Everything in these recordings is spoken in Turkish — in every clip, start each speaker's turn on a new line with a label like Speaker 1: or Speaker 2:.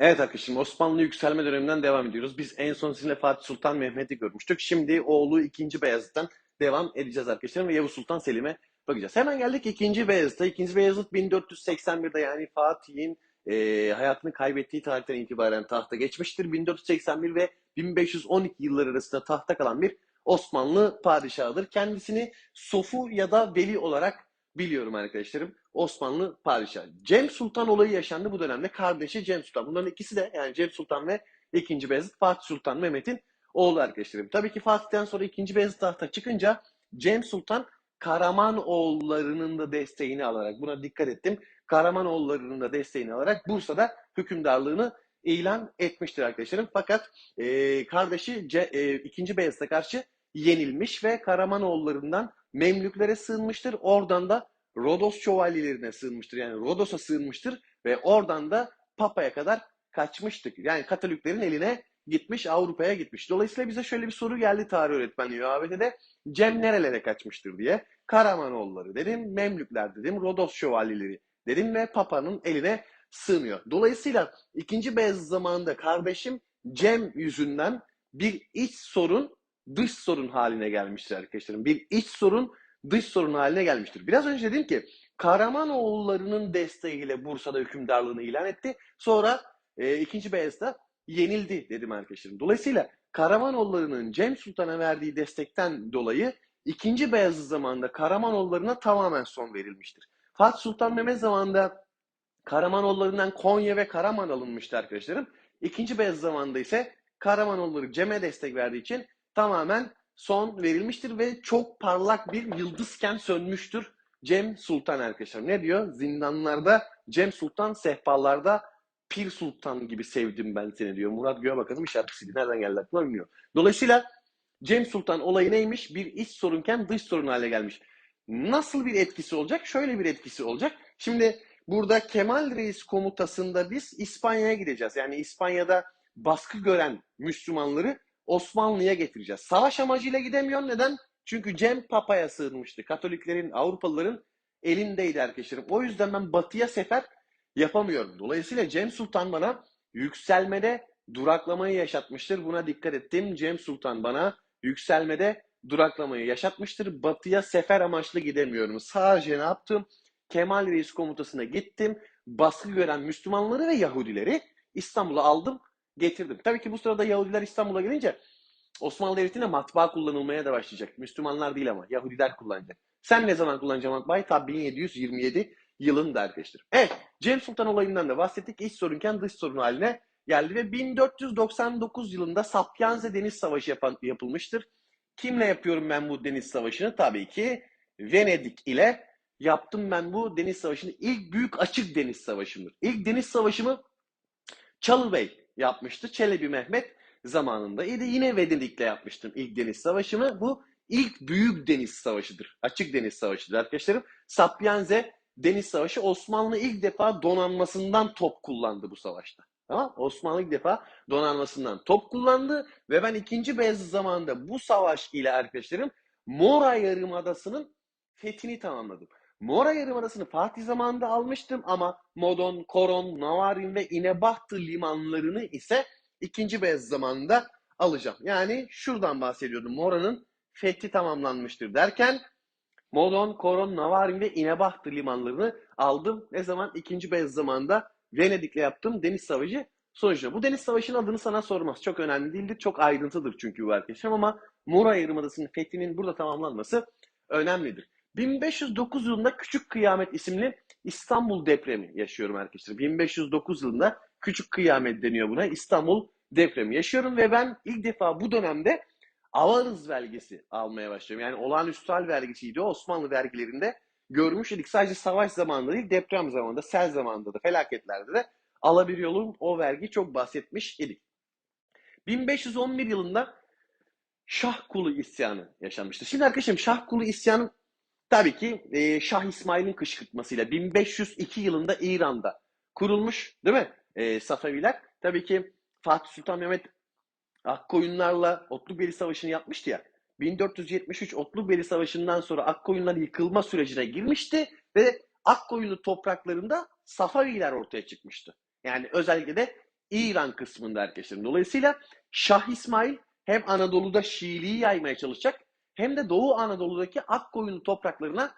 Speaker 1: Evet arkadaşım Osmanlı yükselme döneminden devam ediyoruz. Biz en son sizinle Fatih Sultan Mehmet'i görmüştük. Şimdi oğlu 2. Beyazıt'tan devam edeceğiz arkadaşlarım ve Yavuz Sultan Selim'e bakacağız. Hemen geldik 2. Beyazıt'a. 2. Beyazıt 1481'de yani Fatih'in e, hayatını kaybettiği tarihten itibaren tahta geçmiştir. 1481 ve 1512 yıllar arasında tahta kalan bir Osmanlı padişahıdır. Kendisini Sofu ya da Veli olarak biliyorum arkadaşlarım. Osmanlı padişahı. Cem Sultan olayı yaşandı bu dönemde. Kardeşi Cem Sultan. Bunların ikisi de yani Cem Sultan ve 2. Beyazıt Fatih Sultan Mehmet'in oğlu arkadaşlarım. Tabii ki Fatih'ten sonra 2. Beyazıt tahta çıkınca Cem Sultan Karamanoğullarının da desteğini alarak buna dikkat ettim. Karamanoğullarının da desteğini alarak Bursa'da hükümdarlığını ilan etmiştir arkadaşlarım. Fakat e, kardeşi C, e, 2. Beyazıt'a karşı yenilmiş ve Karamanoğullarından Memlüklere sığınmıştır. Oradan da Rodos şövalyelerine sığınmıştır. Yani Rodos'a sığınmıştır ve oradan da Papa'ya kadar kaçmıştık. Yani Katoliklerin eline gitmiş, Avrupa'ya gitmiş. Dolayısıyla bize şöyle bir soru geldi tarih öğretmenliği ÖABT'de. Cem nerelere kaçmıştır diye. Karamanoğulları dedim, Memlükler dedim, Rodos şövalyeleri dedim ve Papa'nın eline sığmıyor. Dolayısıyla ikinci Beyazıt zamanında kardeşim Cem yüzünden bir iç sorun dış sorun haline gelmiştir arkadaşlarım. Bir iç sorun dış sorun haline gelmiştir. Biraz önce dedim ki Karamanoğullarının desteğiyle Bursa'da hükümdarlığını ilan etti. Sonra e, ikinci Beyazıt'ta yenildi dedim arkadaşlarım. Dolayısıyla Karamanoğullarının Cem Sultan'a verdiği destekten dolayı ikinci Beyazıt zamanında Karamanoğullarına tamamen son verilmiştir. Fatih Sultan Mehmet zamanında Karamanoğullarından Konya ve Karaman alınmıştı arkadaşlarım. İkinci Beyazıt zamanında ise Karamanoğulları Cem'e destek verdiği için tamamen son verilmiştir ve çok parlak bir yıldızken sönmüştür Cem Sultan arkadaşlar. Ne diyor? Zindanlarda Cem Sultan, sehpalarda Pir Sultan gibi sevdim ben seni diyor. Murat Göğebakan'ın bir şarkısıydı. Nereden geldi aklıma bilmiyorum. Dolayısıyla Cem Sultan olayı neymiş? Bir iç sorunken dış sorun hale gelmiş. Nasıl bir etkisi olacak? Şöyle bir etkisi olacak. Şimdi burada Kemal Reis komutasında biz İspanya'ya gideceğiz. Yani İspanya'da baskı gören Müslümanları Osmanlı'ya getireceğiz. Savaş amacıyla gidemiyor. Neden? Çünkü Cem Papa'ya sığınmıştı. Katoliklerin, Avrupalıların elindeydi arkadaşlarım. O yüzden ben batıya sefer yapamıyorum. Dolayısıyla Cem Sultan bana yükselmede duraklamayı yaşatmıştır. Buna dikkat ettim. Cem Sultan bana yükselmede duraklamayı yaşatmıştır. Batıya sefer amaçlı gidemiyorum. Sadece ne yaptım? Kemal Reis komutasına gittim. Baskı gören Müslümanları ve Yahudileri İstanbul'a aldım getirdim. Tabii ki bu sırada Yahudiler İstanbul'a gelince Osmanlı Devleti'ne matbaa kullanılmaya da başlayacak. Müslümanlar değil ama Yahudiler kullanacak. Sen ne zaman kullanacaksın matbaayı? Tabii 1727 yılında arkadaşlar. Evet, Cem Sultan olayından da bahsettik. İç sorunken dış sorun haline geldi ve 1499 yılında Sapyanze Deniz Savaşı yapan, yapılmıştır. Kimle yapıyorum ben bu deniz savaşını? Tabii ki Venedik ile yaptım ben bu deniz savaşını. İlk büyük açık deniz savaşımdır. İlk deniz savaşımı Çalıbey yapmıştı. Çelebi Mehmet zamanında. İyi yine Venedik'le yapmıştım ilk deniz savaşımı. Bu ilk büyük deniz savaşıdır. Açık deniz savaşıdır arkadaşlarım. Sapienze deniz savaşı Osmanlı ilk defa donanmasından top kullandı bu savaşta. Tamam Osmanlı ilk defa donanmasından top kullandı ve ben ikinci Beyazıt zamanında bu savaş ile arkadaşlarım Mora Yarımadası'nın fethini tamamladım. Mora Yarımadası'nı Fatih zamanında almıştım ama Modon, Koron, Navarin ve İnebahtı limanlarını ise ikinci Beyazıt zamanında alacağım. Yani şuradan bahsediyordum. Mora'nın fethi tamamlanmıştır derken Modon, Koron, Navarin ve İnebahtı limanlarını aldım. Ne zaman? İkinci Beyazıt zamanında Venedik'le yaptığım deniz savaşı sonucunda. Bu deniz savaşının adını sana sormaz. Çok önemli değildir. Çok ayrıntıdır çünkü bu arkadaşım ama Mora Yarımadası'nın fethinin burada tamamlanması önemlidir. 1509 yılında Küçük Kıyamet isimli İstanbul depremi yaşıyorum arkadaşlar. 1509 yılında Küçük Kıyamet deniyor buna. İstanbul depremi yaşıyorum ve ben ilk defa bu dönemde avarız vergisi almaya başlıyorum. Yani olağanüstü hal vergisiydi Osmanlı vergilerinde görmüş idik. Sadece savaş zamanında değil, deprem zamanında, sel zamanında da, felaketlerde de alabiliyorum o vergi çok bahsetmiş idik. 1511 yılında Şahkulu isyanı yaşanmıştır. Şimdi arkadaşım Şahkulu isyanı tabii ki e, Şah İsmail'in kışkırtmasıyla 1502 yılında İran'da kurulmuş değil mi? E, Safaviler. Tabii ki Fatih Sultan Mehmet Akkoyunlarla Otlubeli Savaşı'nı yapmıştı ya. 1473 Otlubeli Savaşı'ndan sonra Akkoyunlar yıkılma sürecine girmişti ve Akkoyunlu topraklarında Safaviler ortaya çıkmıştı. Yani özellikle de İran kısmında arkadaşlarım. Dolayısıyla Şah İsmail hem Anadolu'da Şiiliği yaymaya çalışacak hem de Doğu Anadolu'daki Akkoyunlu topraklarına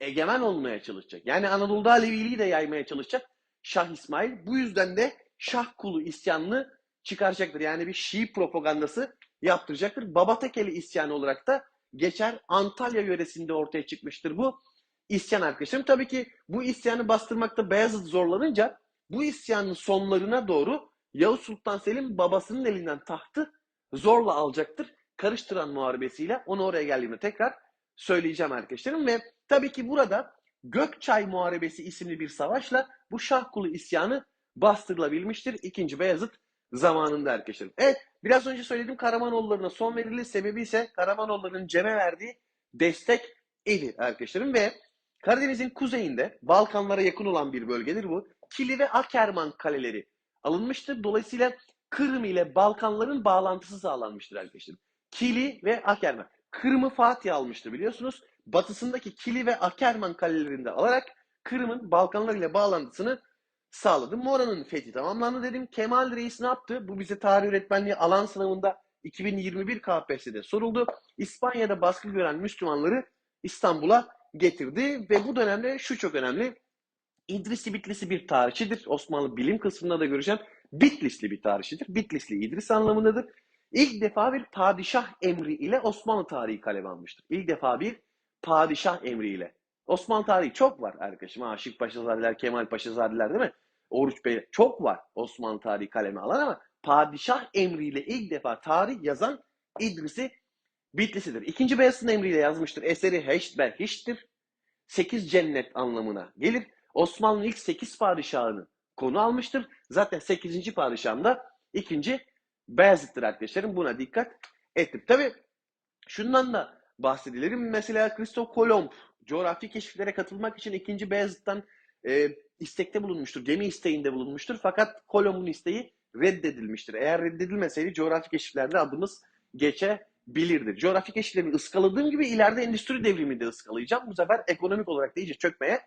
Speaker 1: egemen olmaya çalışacak. Yani Anadolu'da Aleviliği de yaymaya çalışacak Şah İsmail. Bu yüzden de Şah kulu isyanını çıkaracaktır. Yani bir Şii propagandası yaptıracaktır. Babatekeli isyanı olarak da geçer. Antalya yöresinde ortaya çıkmıştır bu isyan arkadaşlarım. Tabii ki bu isyanı bastırmakta Beyazıt zorlanınca bu isyanın sonlarına doğru Yavuz Sultan Selim babasının elinden tahtı zorla alacaktır. Karıştıran muharebesiyle onu oraya geldiğimde tekrar söyleyeceğim arkadaşlarım. Ve tabii ki burada Gökçay Muharebesi isimli bir savaşla bu Şahkulu isyanı bastırılabilmiştir. İkinci Beyazıt zamanında arkadaşlarım. Evet biraz önce söyledim Karamanoğullarına son verildi. Sebebi ise Karamanoğulları'nın Cem'e verdiği destek idi arkadaşlarım. Ve Karadeniz'in kuzeyinde Balkanlara yakın olan bir bölgedir bu. Kili ve Akerman kaleleri alınmıştır. Dolayısıyla Kırım ile Balkanların bağlantısı sağlanmıştır arkadaşlar. Kili ve Akerman. Kırım'ı Fatih almıştı biliyorsunuz. Batısındaki Kili ve Akerman kalelerinde alarak Kırım'ın Balkanlar ile bağlantısını sağladı. Mora'nın fethi tamamlandı dedim. Kemal Reis ne yaptı? Bu bize tarih öğretmenliği alan sınavında 2021 KPSS'de soruldu. İspanya'da baskı gören Müslümanları İstanbul'a getirdi ve bu dönemde şu çok önemli. İdrisi Bitlisli bir tarihçidir. Osmanlı bilim kısmında da göreceğim. Bitlisli bir tarihçidir. Bitlisli İdris anlamındadır. İlk defa bir padişah emri ile Osmanlı tarihi kaleme almıştır. İlk defa bir padişah emri ile. Osmanlı tarihi çok var arkadaşım. Aşık Paşazadeler, Kemal Paşazadeler değil mi? Oruç Bey çok var Osmanlı tarihi kaleme alan ama padişah emriyle ilk defa tarih yazan İdris'i Bitlisidir. İkinci Beyazıt'ın emriyle yazmıştır. Eseri heşt ve hiştir. Sekiz cennet anlamına gelir. Osmanlı'nın ilk sekiz padişahını konu almıştır. Zaten sekizinci padişahım da ikinci Beyazıt'tır arkadaşlarım. Buna dikkat ettim. Tabi şundan da bahsedelim. Mesela Christoph Kolomb coğrafi keşiflere katılmak için ikinci Beyazıt'tan e, istekte bulunmuştur. Gemi isteğinde bulunmuştur. Fakat Kolomb'un isteği reddedilmiştir. Eğer reddedilmeseydi coğrafi keşiflerde adımız geçebilirdi. Coğrafi keşiflerimi ıskaladığım gibi ileride endüstri devrimi de ıskalayacağım. Bu sefer ekonomik olarak da iyice çökmeye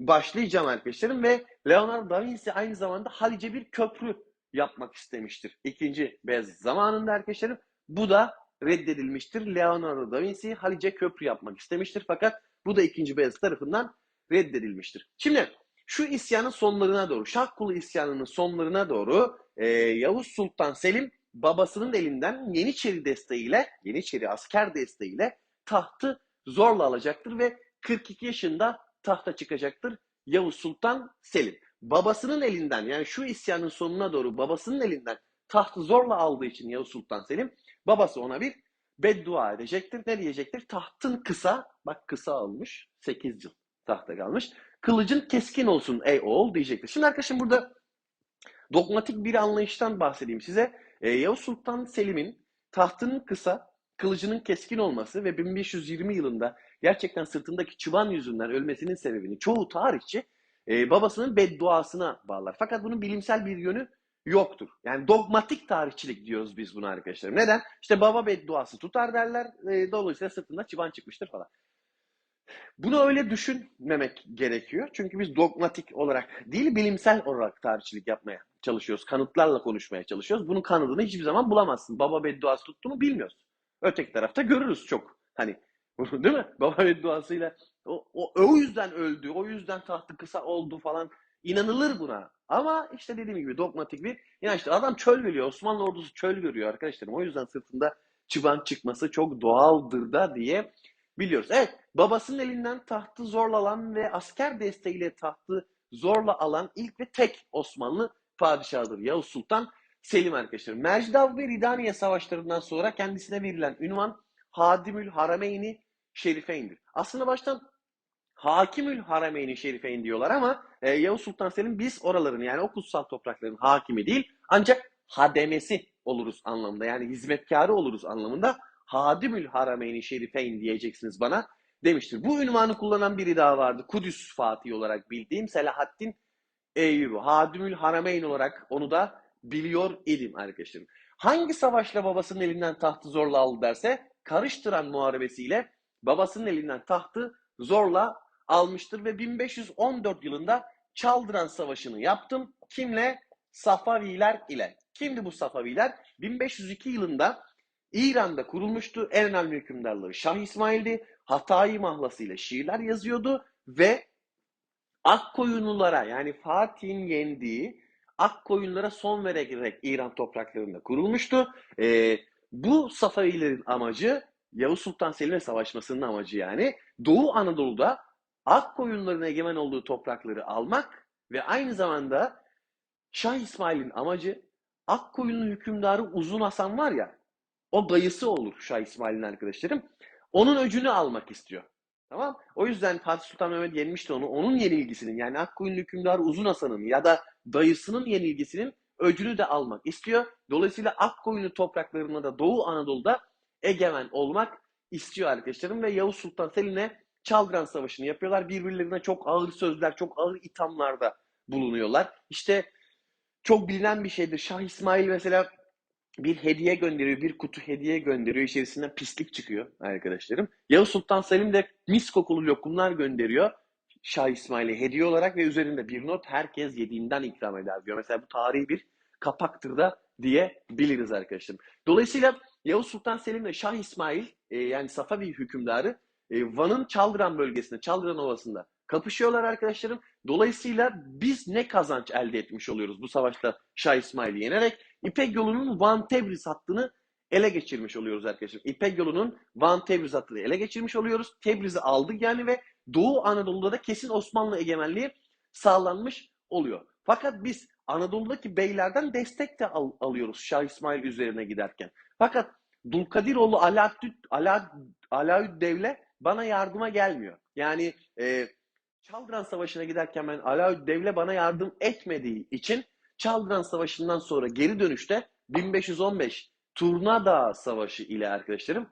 Speaker 1: başlayacağım arkadaşlarım ve Leonardo da Vinci aynı zamanda Halice bir köprü yapmak istemiştir. İkinci Beyaz zamanında arkadaşlarım bu da reddedilmiştir. Leonardo da Vinci Halice köprü yapmak istemiştir fakat bu da ikinci Beyaz tarafından reddedilmiştir. Şimdi şu isyanın sonlarına doğru, Şahkulu isyanının sonlarına doğru e, Yavuz Sultan Selim babasının elinden Yeniçeri desteğiyle, Yeniçeri asker desteğiyle tahtı zorla alacaktır ve 42 yaşında tahta çıkacaktır Yavuz Sultan Selim. Babasının elinden yani şu isyanın sonuna doğru babasının elinden tahtı zorla aldığı için Yavuz Sultan Selim babası ona bir beddua edecektir. Ne diyecektir? Tahtın kısa, bak kısa almış, 8 yıl tahta kalmış. Kılıcın keskin olsun ey oğul diyecektir. Şimdi arkadaşım burada dogmatik bir anlayıştan bahsedeyim size. Ee, Yavuz Sultan Selim'in tahtının kısa, kılıcının keskin olması ve 1520 yılında gerçekten sırtındaki çıban yüzünden ölmesinin sebebini çoğu tarihçi e, babasının bedduasına bağlar. Fakat bunun bilimsel bir yönü yoktur. Yani dogmatik tarihçilik diyoruz biz buna arkadaşlar. Neden? İşte baba bedduası tutar derler. E, dolayısıyla sırtında çıban çıkmıştır falan. Bunu öyle düşünmemek gerekiyor. Çünkü biz dogmatik olarak değil bilimsel olarak tarihçilik yapmaya çalışıyoruz. Kanıtlarla konuşmaya çalışıyoruz. Bunun kanıtını hiçbir zaman bulamazsın. Baba bedduası tuttu mu bilmiyoruz. Öteki tarafta görürüz çok. Hani değil mi? Baba bedduasıyla o, o, o yüzden öldü, o yüzden tahtı kısa oldu falan inanılır buna. Ama işte dediğim gibi dogmatik bir inançtır. Adam çöl görüyor. Osmanlı ordusu çöl görüyor arkadaşlarım. O yüzden sırtında çıban çıkması çok doğaldır da diye biliyoruz. Evet babasının elinden tahtı zorla alan ve asker desteğiyle tahtı zorla alan ilk ve tek Osmanlı padişahıdır Yavuz Sultan Selim arkadaşlar. Mercidav ve Ridaniye savaşlarından sonra kendisine verilen ünvan Hadimül Harameyni Şerifeyn'dir. Aslında baştan Hakimül Harameyni Şerifeyn diyorlar ama e, Yavuz Sultan Selim biz oraların yani o kutsal toprakların hakimi değil ancak hademesi oluruz anlamında yani hizmetkarı oluruz anlamında Hadimül Harameyni Şerifeyn diyeceksiniz bana demiştir. Bu ünvanı kullanan biri daha vardı. Kudüs Fatih olarak bildiğim Selahaddin Eyyubi. Hadimül Harameyn olarak onu da biliyor idim arkadaşlarım. Hangi savaşla babasının elinden tahtı zorla aldı derse karıştıran muharebesiyle babasının elinden tahtı zorla almıştır ve 1514 yılında Çaldıran Savaşı'nı yaptım. Kimle? Safaviler ile. Kimdi bu Safaviler? 1502 yılında İran'da kurulmuştu. En önemli hükümdarları Şah İsmail'di. Hatayi mahlası ile şiirler yazıyordu ve Akkoyunlulara yani Fatih'in yendiği Akkoyunlara son vererek İran topraklarında kurulmuştu. Ee, bu Safavilerin amacı Yavuz Sultan Selim'e savaşmasının amacı yani Doğu Anadolu'da Akkoyunların egemen olduğu toprakları almak ve aynı zamanda Şah İsmail'in amacı Akkoyunlu hükümdarı Uzun Hasan var ya o dayısı olur Şah İsmail'in arkadaşlarım. Onun öcünü almak istiyor. Tamam. O yüzden Fatih Sultan Mehmet yenmişti onu. Onun yenilgisinin yani Akkoyunlu hükümdarı Uzun Hasan'ın ya da dayısının yenilgisinin öcünü de almak istiyor. Dolayısıyla Akkoyunlu topraklarında da Doğu Anadolu'da egemen olmak istiyor arkadaşlarım ve Yavuz Sultan Selim'le Çaldıran Savaşı'nı yapıyorlar. Birbirlerine çok ağır sözler, çok ağır ithamlarda bulunuyorlar. İşte çok bilinen bir şeydir. Şah İsmail mesela bir hediye gönderiyor, bir kutu hediye gönderiyor. İçerisinden pislik çıkıyor arkadaşlarım. Yavuz Sultan Selim de mis kokulu lokumlar gönderiyor. Şah İsmail'e hediye olarak ve üzerinde bir not herkes yediğinden ikram eder diyor. Mesela bu tarihi bir kapaktır da diyebiliriz arkadaşlarım. Dolayısıyla Yavuz Sultan Selim ile Şah İsmail e, yani Safavi hükümdarı e, Van'ın Çaldıran bölgesinde, Çaldıran Ovası'nda kapışıyorlar arkadaşlarım. Dolayısıyla biz ne kazanç elde etmiş oluyoruz bu savaşta Şah İsmail'i yenerek? İpek yolunun Van Tebriz hattını ele geçirmiş oluyoruz arkadaşlar. İpek yolunun Van Tebriz hattını ele geçirmiş oluyoruz. Tebriz'i aldık yani ve Doğu Anadolu'da da kesin Osmanlı egemenliği sağlanmış oluyor. Fakat biz Anadolu'daki beylerden destek de al- alıyoruz Şah İsmail üzerine giderken. Fakat Dulkadiroğlu Alaaddin, Ala, Alaüddevle bana yardıma gelmiyor. Yani e, Çaldıran Savaşı'na giderken ben Alaüddevle bana yardım etmediği için Çaldıran Savaşı'ndan sonra geri dönüşte 1515 Turna Dağı Savaşı ile arkadaşlarım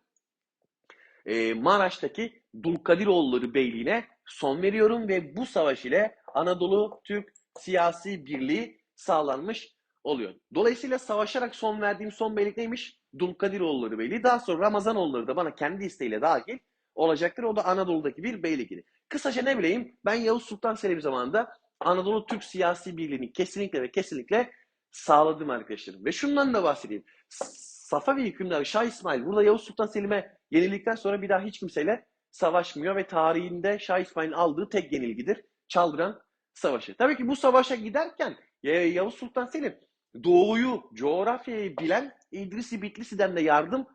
Speaker 1: e, Maraş'taki Dulkadiroğulları Beyliği'ne son veriyorum ve bu savaş ile Anadolu Türk siyasi birliği sağlanmış oluyor. Dolayısıyla savaşarak son verdiğim son beylik neymiş? Dulkadiroğulları Beyliği. Daha sonra Ramazanoğulları da bana kendi isteğiyle dahil olacaktır. O da Anadolu'daki bir beylik idi. Kısaca ne bileyim ben Yavuz Sultan Selim zamanında Anadolu Türk siyasi birliğini kesinlikle ve kesinlikle sağladım arkadaşlarım. Ve şundan da bahsedeyim. Safavi hükümdarı Şah İsmail burada Yavuz Sultan Selim'e yenildikten sonra bir daha hiç kimseyle savaşmıyor ve tarihinde Şah İsmail'in aldığı tek yenilgidir. Çaldıran Savaşı. Tabii ki bu savaşa giderken Yavuz Sultan Selim doğuyu, coğrafyayı bilen İdrisi Bitlisi'den de yardım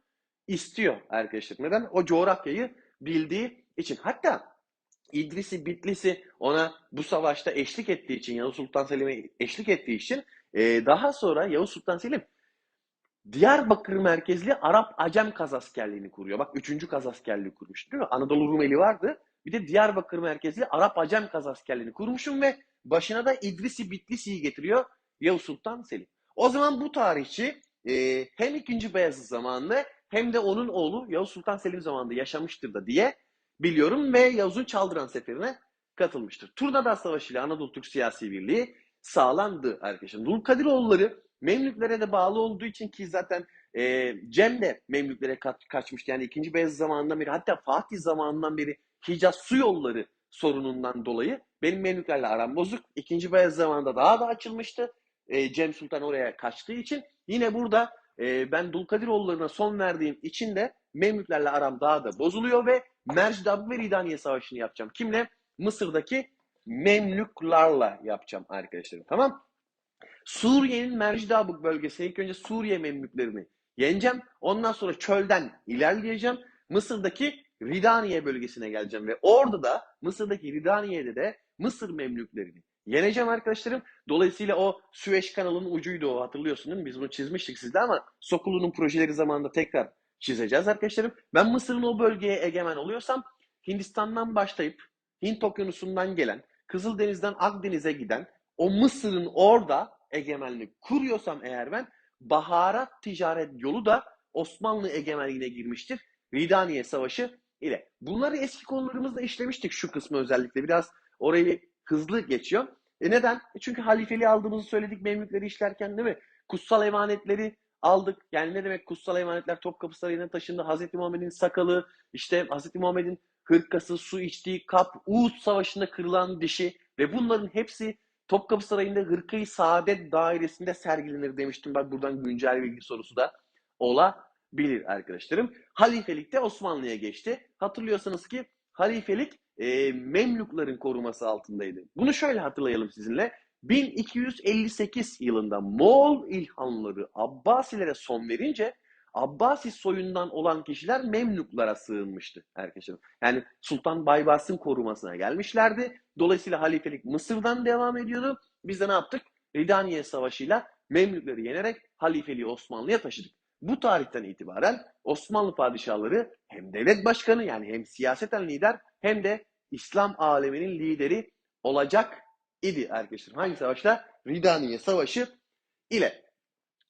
Speaker 1: istiyor arkadaşlar. Neden? O coğrafyayı bildiği için. Hatta İdrisi Bitlisi ona bu savaşta eşlik ettiği için, Yavuz Sultan Selim'e eşlik ettiği için e, daha sonra Yavuz Sultan Selim Diyarbakır merkezli Arap Acem Kazaskerliğini kuruyor. Bak üçüncü Kazaskerliği kurmuş değil mi? Anadolu Rumeli vardı. Bir de Diyarbakır merkezli Arap Acem Kazaskerliğini kurmuşum ve başına da İdrisi Bitlisi'yi getiriyor Yavuz Sultan Selim. O zaman bu tarihçi e, hem 2. Beyazıt zamanında hem de onun oğlu Yavuz Sultan Selim zamanında yaşamıştır da diye biliyorum ve Yavuz'un Çaldıran Seferi'ne katılmıştır. Turnada Savaşı ile Anadolu Türk Siyasi Birliği sağlandı arkadaşlar. Dulkadiroğulları Memlüklere de bağlı olduğu için ki zaten e, Cem de Memlüklere ka- kaçmıştı. Yani 2. Beyazıt zamanından beri hatta Fatih zamanından beri Hicaz su yolları sorunundan dolayı benim Memlüklerle aram bozuk. 2. Beyazıt zamanında daha da açılmıştı. E, Cem Sultan oraya kaçtığı için. Yine burada e, ben Dulkadiroğullarına son verdiğim için de Memlüklerle aram daha da bozuluyor ve Mercidab ve Ridaniye Savaşı'nı yapacağım. Kimle? Mısır'daki Memlüklarla yapacağım arkadaşlarım. Tamam? Suriye'nin Mercidabık bölgesine ilk önce Suriye Memlüklerini yeneceğim. Ondan sonra çölden ilerleyeceğim. Mısır'daki Ridaniye bölgesine geleceğim ve orada da Mısır'daki Ridaniye'de de Mısır Memlüklerini yeneceğim arkadaşlarım. Dolayısıyla o Süveyş kanalının ucuydu o hatırlıyorsun değil mi? Biz bunu çizmiştik sizde ama Sokulu'nun projeleri zamanında tekrar çizeceğiz arkadaşlarım. Ben Mısır'ın o bölgeye egemen oluyorsam Hindistan'dan başlayıp Hint Okyanusu'ndan gelen, Kızıldeniz'den Akdeniz'e giden o Mısır'ın orada egemenlik kuruyorsam eğer ben baharat ticaret yolu da Osmanlı egemenliğine girmiştir. Ridaniye Savaşı ile. Bunları eski konularımızda işlemiştik şu kısmı özellikle. Biraz orayı hızlı geçiyor. E neden? E çünkü halifeliği aldığımızı söyledik Memlükleri işlerken değil mi? Kutsal emanetleri aldık. Yani ne demek kutsal emanetler Topkapı Sarayı'na taşındı. Hazreti Muhammed'in sakalı, işte Hazreti Muhammed'in hırkası, su içtiği kap, Uğut Savaşı'nda kırılan dişi ve bunların hepsi Topkapı Sarayı'nda Hırkayı Saadet Dairesi'nde sergilenir demiştim. Bak buradan güncel bilgi sorusu da olabilir arkadaşlarım. Halifelik de Osmanlı'ya geçti. Hatırlıyorsanız ki halifelik e, Memlukların koruması altındaydı. Bunu şöyle hatırlayalım sizinle. 1258 yılında Moğol ilhanları Abbasilere son verince Abbasi soyundan olan kişiler Memluklara sığınmıştı arkadaşlar. Yani Sultan Baybas'ın korumasına gelmişlerdi. Dolayısıyla halifelik Mısır'dan devam ediyordu. Biz de ne yaptık? Ridaniye Savaşı'yla Memlükleri yenerek halifeliği Osmanlı'ya taşıdık. Bu tarihten itibaren Osmanlı padişahları hem devlet başkanı yani hem siyaseten lider hem de İslam aleminin lideri olacak idi arkadaşlar. Hangi savaşla? Ridaniye Savaşı ile.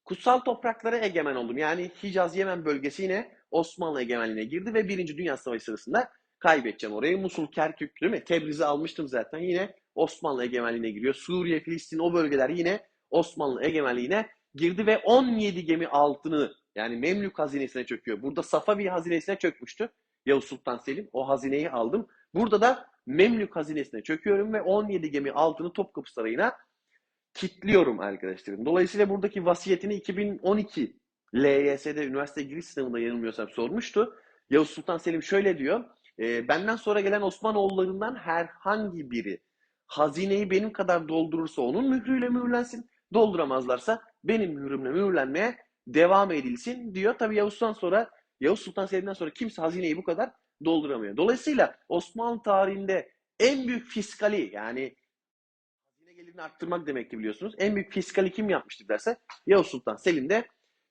Speaker 1: Kutsal topraklara egemen oldum. Yani Hicaz Yemen bölgesi yine Osmanlı egemenliğine girdi ve Birinci Dünya Savaşı sırasında kaybedeceğim orayı. Musul, Kerkük değil mi? Tebriz'i almıştım zaten. Yine Osmanlı egemenliğine giriyor. Suriye, Filistin o bölgeler yine Osmanlı egemenliğine girdi ve 17 gemi altını yani Memlük hazinesine çöküyor. Burada Safavi hazinesine çökmüştü. Yavuz Sultan Selim o hazineyi aldım. Burada da Memlük hazinesine çöküyorum ve 17 gemi altını Topkapı Sarayı'na kitliyorum arkadaşlarım. Dolayısıyla buradaki vasiyetini 2012 LYS'de üniversite giriş sınavında yanılmıyorsam sormuştu. Yavuz Sultan Selim şöyle diyor. E, benden sonra gelen Osmanoğullarından herhangi biri hazineyi benim kadar doldurursa onun mührüyle mühürlensin. Dolduramazlarsa benim mührümle mühürlenmeye devam edilsin diyor. Tabii Yavuz'dan sonra Yavuz Sultan Selim'den sonra kimse hazineyi bu kadar dolduramıyor. Dolayısıyla Osmanlı tarihinde en büyük fiskali yani hazine gelirini arttırmak demekti biliyorsunuz. En büyük fiskali kim yapmıştır derse Yavuz Sultan Selim de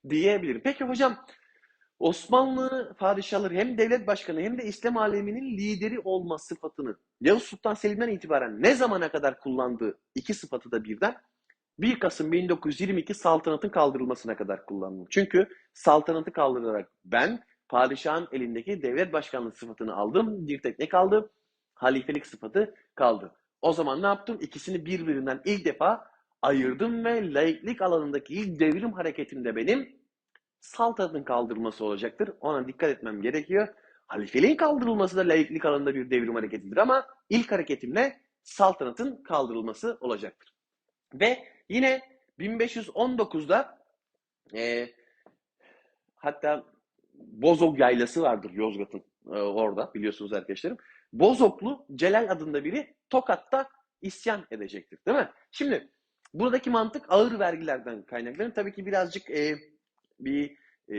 Speaker 1: diyebilirim. Peki hocam Osmanlı padişahları hem devlet başkanı hem de İslam aleminin lideri olma sıfatını Yavuz Sultan Selim'den itibaren ne zamana kadar kullandığı iki sıfatı da birden 1 Kasım 1922 saltanatın kaldırılmasına kadar kullandım. Çünkü saltanatı kaldırarak ben padişahın elindeki devlet başkanlığı sıfatını aldım. Bir tek ne kaldı? Halifelik sıfatı kaldı. O zaman ne yaptım? İkisini birbirinden ilk defa ayırdım ve laiklik alanındaki ilk devrim hareketimde benim saltanatın kaldırılması olacaktır. Ona dikkat etmem gerekiyor. Halifeliğin kaldırılması da laiklik alanında bir devrim hareketidir ama ilk hareketimle saltanatın kaldırılması olacaktır. Ve yine 1519'da e, hatta Bozok Yaylası vardır Yozgat'ın e, orada biliyorsunuz arkadaşlarım. Bozoklu Celal adında biri Tokat'ta isyan edecektir değil mi? Şimdi buradaki mantık ağır vergilerden kaynaklanır. Tabii ki birazcık e, bir e,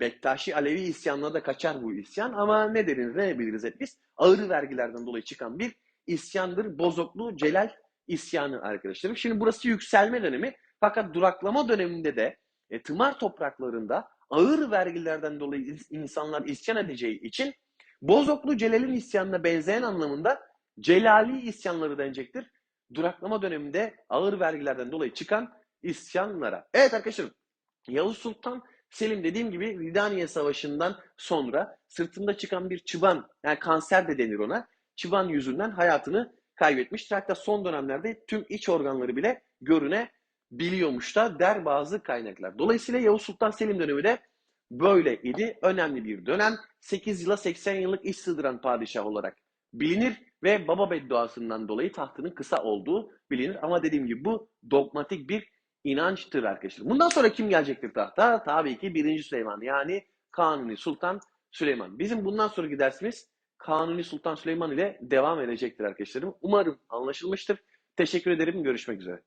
Speaker 1: Bektaşi Alevi isyanına da kaçar bu isyan ama ne deriz ne biliriz hep biz ağır vergilerden dolayı çıkan bir isyandır. Bozoklu Celal isyanı arkadaşlarım. Şimdi burası yükselme dönemi fakat duraklama döneminde de e, tımar topraklarında ağır vergilerden dolayı insanlar isyan edeceği için Bozoklu Celal'in isyanına benzeyen anlamında Celali isyanları denecektir. Duraklama döneminde ağır vergilerden dolayı çıkan isyanlara. Evet arkadaşlarım Yavuz Sultan Selim dediğim gibi Ridaniye Savaşı'ndan sonra sırtında çıkan bir çıban yani kanser de denir ona çıban yüzünden hayatını kaybetmiştir. Hatta son dönemlerde tüm iç organları bile görünebiliyormuş da der bazı kaynaklar. Dolayısıyla Yavuz Sultan Selim dönemi de böyle idi. Önemli bir dönem. 8 yıla 80 yıllık iş sığdıran padişah olarak bilinir ve baba bedduasından dolayı tahtının kısa olduğu bilinir. Ama dediğim gibi bu dogmatik bir inançtır arkadaşlar. Bundan sonra kim gelecektir tahta? Tabii ki 1. Süleyman yani Kanuni Sultan Süleyman. Bizim bundan sonraki dersimiz Kanuni Sultan Süleyman ile devam edecektir arkadaşlarım. Umarım anlaşılmıştır. Teşekkür ederim. Görüşmek üzere.